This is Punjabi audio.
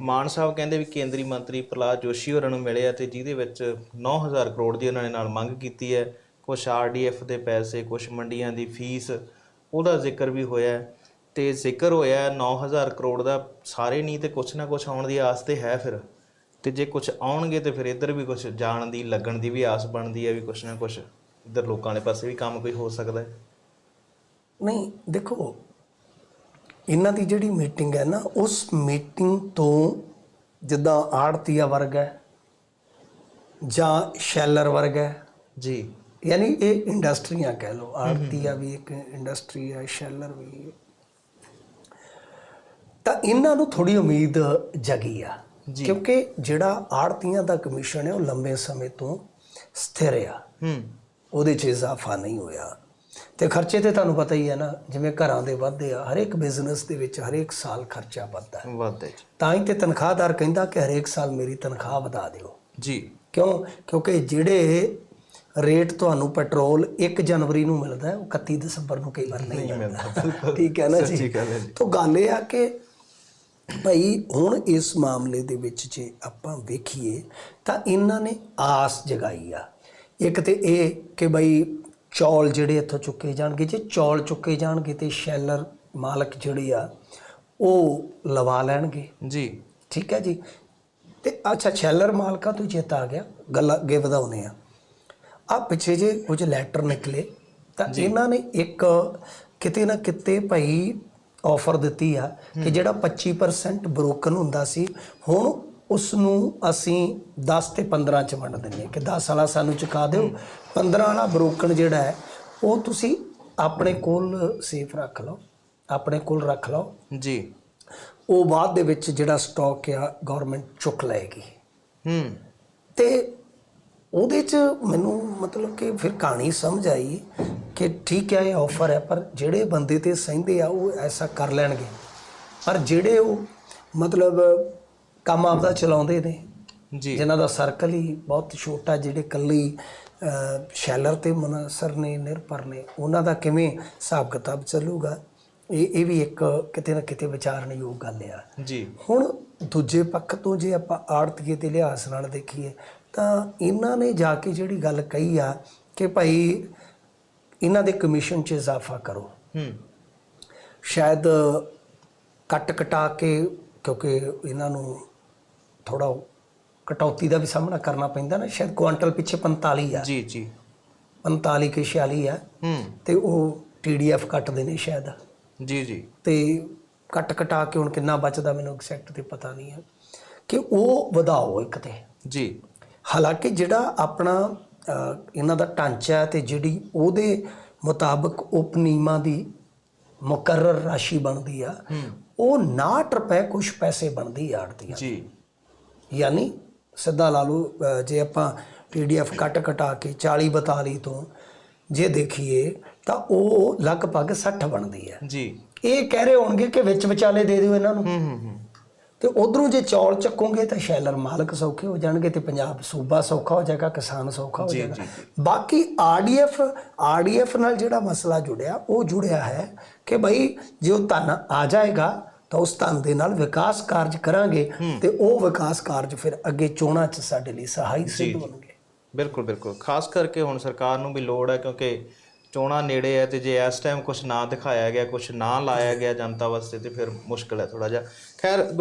ਮਾਨ ਸਾਹਿਬ ਕਹਿੰਦੇ ਵੀ ਕੇਂਦਰੀ ਮੰਤਰੀ ਪ੍ਰਲਾਦ ਜੋਸ਼ੀ ਹੋਰਾਂ ਨੂੰ ਮਿਲੇ ਆ ਤੇ ਜਿਹਦੇ ਵਿੱਚ 9000 ਕਰੋੜ ਦੀ ਉਹਨਾਂ ਨੇ ਨਾਲ ਮੰਗ ਕੀਤੀ ਹੈ। ਕੁਝ ਆਰਡੀਐਫ ਦੇ ਪੈਸੇ ਕੁਝ ਮੰਡੀਆਂ ਦੀ ਫੀਸ, ਉਹਦਾ ਜ਼ਿਕਰ ਵੀ ਹੋਇਆ ਹੈ। ਤੇ ਜ਼ਿਕਰ ਹੋਇਆ ਹੈ 9000 ਕਰੋੜ ਦਾ ਸਾਰੇ ਨਹੀਂ ਤੇ ਕੁਝ ਨਾ ਕੁਝ ਆਉਣ ਦੀ ਆਸ ਤੇ ਹੈ ਫਿਰ। ਤੇ ਜੇ ਕੁਝ ਆਉਣਗੇ ਤੇ ਫਿਰ ਇੱਧਰ ਵੀ ਕੁਝ ਜਾਣ ਦੀ, ਲੱਗਣ ਦੀ ਵੀ ਆਸ ਬਣਦੀ ਹੈ ਵੀ ਕੁਝ ਨਾ ਕੁਝ ਇੱਧਰ ਲੋਕਾਂ ਦੇ ਪਾਸੇ ਵੀ ਕੰਮ ਕੋਈ ਹੋ ਸਕਦਾ ਹੈ। ਨਹੀਂ, ਦੇਖੋ ਇਹਨਾਂ ਦੀ ਜਿਹੜੀ ਮੀਟਿੰਗ ਹੈ ਨਾ ਉਸ ਮੀਟਿੰਗ ਤੋਂ ਜਿੱਦਾਂ ਆੜਤੀਆ ਵਰਗ ਹੈ ਜਾਂ ਸ਼ੈਲਰ ਵਰਗ ਹੈ ਜੀ। ਯਾਨੀ ਇਹ ਇੰਡਸਟਰੀਆਂ ਕਹਿ ਲਓ ਆੜਤੀਆ ਵੀ ਇੱਕ ਇੰਡਸਟਰੀ ਹੈ ਸ਼ੈਲਰ ਵੀ। ਤਾਂ ਇਹਨਾਂ ਨੂੰ ਥੋੜੀ ਉਮੀਦ ਜਗੀ ਆ। ਕਿਉਂਕਿ ਜਿਹੜਾ ਆੜਤੀਆਂ ਦਾ ਕਮਿਸ਼ਨ ਹੈ ਉਹ ਲੰਬੇ ਸਮੇਂ ਤੋਂ ਸਥਿਰ ਆ। ਹੂੰ। ਉਹਦੇ 'ਚ ਇਜ਼ਾਫਾ ਨਹੀਂ ਹੋਇਆ। ਤੇ ਖਰਚੇ ਤੇ ਤੁਹਾਨੂੰ ਪਤਾ ਹੀ ਹੈ ਨਾ ਜਿਵੇਂ ਘਰਾਂ ਦੇ ਵੱਧਦੇ ਆ ਹਰੇਕ ਬਿਜ਼ਨਸ ਦੇ ਵਿੱਚ ਹਰੇਕ ਸਾਲ ਖਰਚਾ ਵੱਧਦਾ ਹੈ। ਵਾਧੇ ਚ ਤਾਂ ਹੀ ਤੇ ਤਨਖਾਹਦਾਰ ਕਹਿੰਦਾ ਕਿ ਹਰੇਕ ਸਾਲ ਮੇਰੀ ਤਨਖਾਹ ਵਧਾ ਦਿਓ। ਜੀ। ਕਿਉਂ? ਕਿਉਂਕਿ ਜਿਹੜੇ ਰੇਟ ਤੁਹਾਨੂੰ ਪੈਟਰੋਲ 1 ਜਨਵਰੀ ਨੂੰ ਮਿਲਦਾ ਹੈ ਉਹ 31 ਦਸੰਬਰ ਨੂੰ ਕਈ ਵਾਰ ਨਹੀਂ ਮਿਲਦਾ। ਠੀਕ ਹੈ ਨਾ ਜੀ? ਸੱਚੀ ਗੱਲ ਹੈ ਜੀ। ਤਾਂ ਗੱਲ ਇਹ ਆ ਕਿ ਭਾਈ ਹੁਣ ਇਸ ਮਾਮਲੇ ਦੇ ਵਿੱਚ ਜੇ ਆਪਾਂ ਵੇਖੀਏ ਤਾਂ ਇਹਨਾਂ ਨੇ ਆਸ ਜਗਾਈ ਆ। ਇੱਕ ਤੇ ਇਹ ਕਿ ਭਾਈ ਚੌਲ ਜਿਹੜੇ ਇੱਥੋਂ ਚੁੱਕੇ ਜਾਣਗੇ ਜੇ ਚੌਲ ਚੁੱਕੇ ਜਾਣਗੇ ਤੇ ਸ਼ੈਲਰ ਮਾਲਕ ਜਿਹੜੇ ਆ ਉਹ ਲਵਾ ਲੈਣਗੇ। ਜੀ। ਠੀਕ ਹੈ ਜੀ? ਤੇ ਅੱਛਾ ਸ਼ੈਲਰ ਮਾਲਕਾਂ ਤੋਂ ਚੇਤਾ ਆ ਗਿਆ ਗੱਲ ਅੱਗੇ ਵਧਾਉਨੇ ਆ ਆ ਪਿੱਛੇ ਜੇ ਕੁਝ ਲੈਟਰ ਨਿਕਲੇ ਤਾਂ ਇਹਨਾਂ ਨੇ ਇੱਕ ਕਿਤੇ ਨਾ ਕਿਤੇ ਭਾਈ ਆਫਰ ਦਿੱਤੀ ਆ ਕਿ ਜਿਹੜਾ 25% ਬ੍ਰੋਕਨ ਹੁੰਦਾ ਸੀ ਹੁਣ ਉਸ ਨੂੰ ਅਸੀਂ 10 ਤੇ 15 ਚ ਵੰਡ ਦਿੰਨੇ ਹਾਂ ਕਿ 10 ਵਾਲਾ ਸਾਨੂੰ ਚੁਕਾ ਦਿਓ। 15 ਵਾਲਾ ਬ੍ਰੋਕਨ ਜਿਹੜਾ ਹੈ ਉਹ ਤੁਸੀਂ ਆਪਣੇ ਕੋਲ ਸੇਫ ਰੱਖ ਲਓ। ਆਪਣੇ ਕੋਲ ਰੱਖ ਲਓ। ਜੀ। ਉਹ ਬਾਅਦ ਦੇ ਵਿੱਚ ਜਿਹੜਾ ਸਟਾਕ ਆ ਗਵਰਨਮੈਂਟ ਚੁੱਕ ਲਏਗੀ। ਹੂੰ। ਤੇ ਉਹਦੇ ਚ ਮੈਨੂੰ ਮਤਲਬ ਕਿ ਫਿਰ ਕਹਾਣੀ ਸਮਝ ਆਈ ਕਿ ਠੀਕ ਹੈ ਇਹ ਆਫਰ ਹੈ ਪਰ ਜਿਹੜੇ ਬੰਦੇ ਤੇ ਸਹਿੰਦੇ ਆ ਉਹ ਐਸਾ ਕਰ ਲੈਣਗੇ। ਪਰ ਜਿਹੜੇ ਉਹ ਮਤਲਬ ਕੰਮ ਆਪਦਾ ਚਲਾਉਂਦੇ ਨੇ। ਜੀ। ਜਿਨ੍ਹਾਂ ਦਾ ਸਰਕਲ ਹੀ ਬਹੁਤ ਛੋਟਾ ਜਿਹੜੇ ਕੱਲੀ ਸ਼ੈਲਰ ਤੇ ਮਨਸਰ ਨੇ ਨਿਰਭਰ ਨੇ ਉਹਨਾਂ ਦਾ ਕਿਵੇਂ ਹਿਸਾਬ ਕਿਤਾਬ ਚੱਲੂਗਾ? ਇਹ ਇਹ ਵੀ ਇੱਕ ਕਿਤੇ ਨਾ ਕਿਤੇ ਵਿਚਾਰਨਯੋਗ ਗੱਲ ਆ। ਜੀ। ਹੁਣ ਦੂਜੇ ਪੱਖ ਤੋਂ ਜੇ ਆਪਾਂ ਆੜਤੀਏ ਤੇ ਲਿਹਾਜ਼ ਨਾਲ ਦੇਖੀਏ ਤਾਂ ਇਹਨਾਂ ਨੇ ਜਾ ਕੇ ਜਿਹੜੀ ਗੱਲ ਕਹੀ ਆ ਕਿ ਭਾਈ ਇਹਨਾਂ ਦੇ ਕਮਿਸ਼ਨ 'ਚ ਇਜ਼ਾਫਾ ਕਰੋ। ਹੂੰ। ਸ਼ਾਇਦ ਕੱਟ ਕਟਾ ਕੇ ਕਿਉਂਕਿ ਇਹਨਾਂ ਨੂੰ ਥੋੜਾ ਕਟੌਤੀ ਦਾ ਵੀ ਸਾਹਮਣਾ ਕਰਨਾ ਪੈਂਦਾ ਨਾ ਸ਼ਾਇਦ ਕੁਆਂਟਲ ਪਿੱਛੇ 45 ਆ। ਜੀ ਜੀ। 45 ਕੇ 46 ਆ। ਹੂੰ। ਤੇ ਉਹ ਟੀਡੀਐਫ ਕੱਟਦੇ ਨੇ ਸ਼ਾਇਦ। ਜੀ ਜੀ। ਤੇ ਕੱਟ ਕਟਾ ਕੇ ਹੁਣ ਕਿੰਨਾ ਬਚਦਾ ਮੈਨੂੰ ਐਗਜ਼ੈਕਟ ਤੇ ਪਤਾ ਨਹੀਂ ਹੈ ਕਿ ਉਹ ਵਧਾਓ ਇੱਕ ਤੇ। ਜੀ। ਹਾਲਾਂਕਿ ਜਿਹੜਾ ਆਪਣਾ ਇਹਨਾਂ ਦਾ ਢਾਂਚਾ ਤੇ ਜਿਹੜੀ ਉਹਦੇ ਮੁਤਾਬਕ ਉਪਨੀਮਾਂ ਦੀ ਮੁਕਰਰ ਰਾਸ਼ੀ ਬਣਦੀ ਆ ਉਹ 69 ਰੁਪਏ ਕੁਝ ਪੈਸੇ ਬਣਦੀ ਆ ਆੜਤੀ ਜੀ। ਯਾਨੀ ਸਿੱਧਾ ਲਾ ਲਓ ਜੇ ਆਪਾਂ ਪੀਡੀਐਫ ਕੱਟ ਕਟਾ ਕੇ 40 42 ਤੋਂ ਜੇ ਦੇਖੀਏ ਤਾਂ ਉਹ ਲਗਭਗ 60 ਬਣਦੀ ਹੈ। ਜੀ। ਇਹ ਕਹਿ ਰਹੇ ਹੋਣਗੇ ਕਿ ਵਿੱਚ ਵਿਚਾਲੇ ਦੇ ਦਿਓ ਇਹਨਾਂ ਨੂੰ। ਹੂੰ ਹੂੰ ਤੇ ਉਧਰੋਂ ਜੇ ਚੌਲ ਚੱਕੋਗੇ ਤਾਂ ਸ਼ੈਲਰ ਮਾਲਕ ਸੌਖੇ ਹੋ ਜਾਣਗੇ ਤੇ ਪੰਜਾਬ ਸੂਬਾ ਸੌਖਾ ਹੋ ਜਾਏਗਾ ਕਿਸਾਨ ਸੌਖਾ ਹੋ ਜਾਏਗਾ। ਬਾਕੀ ਆਰਡੀਐਫ ਆਰਡੀਐਫ ਨਾਲ ਜਿਹੜਾ ਮਸਲਾ ਜੁੜਿਆ ਉਹ ਜੁੜਿਆ ਹੈ ਕਿ ਭਾਈ ਜੇ ਉਹ ਧਨ ਆ ਜਾਏਗਾ ਤਾਂ ਉਸ ਧਨ ਦੇ ਨਾਲ ਵਿਕਾਸ ਕਾਰਜ ਕਰਾਂਗੇ ਤੇ ਉਹ ਵਿਕਾਸ ਕਾਰਜ ਫਿਰ ਅੱਗੇ ਚੋਣਾਂ 'ਚ ਸਾਡੇ ਲਈ ਸਹਾਈ ਸਿੱਧ ਹੋਣਗੇ ਬਿਲਕੁਲ ਬਿਲਕੁਲ। ਖਾਸ ਕਰਕੇ ਹੁਣ ਸਰਕਾਰ ਨੂੰ ਵੀ ਲੋੜ ਹੈ ਕਿਉਂਕਿ ਚੋਣਾਂ ਨੇੜੇ ਹੈ ਤੇ ਜੇ ਇਸ ਟਾਈਮ ਕੁਝ ਨਾ ਦਿਖਾਇਆ ਗਿਆ ਕੁਝ ਨਾ ਲਾਇਆ ਗਿਆ ਜਨਤਾ ਵਾਸਤੇ ਤੇ ਫਿਰ ਮੁਸ਼ਕਲ ਹੈ ਥੋੜਾ ਜਿਹਾ। ਖੈਰ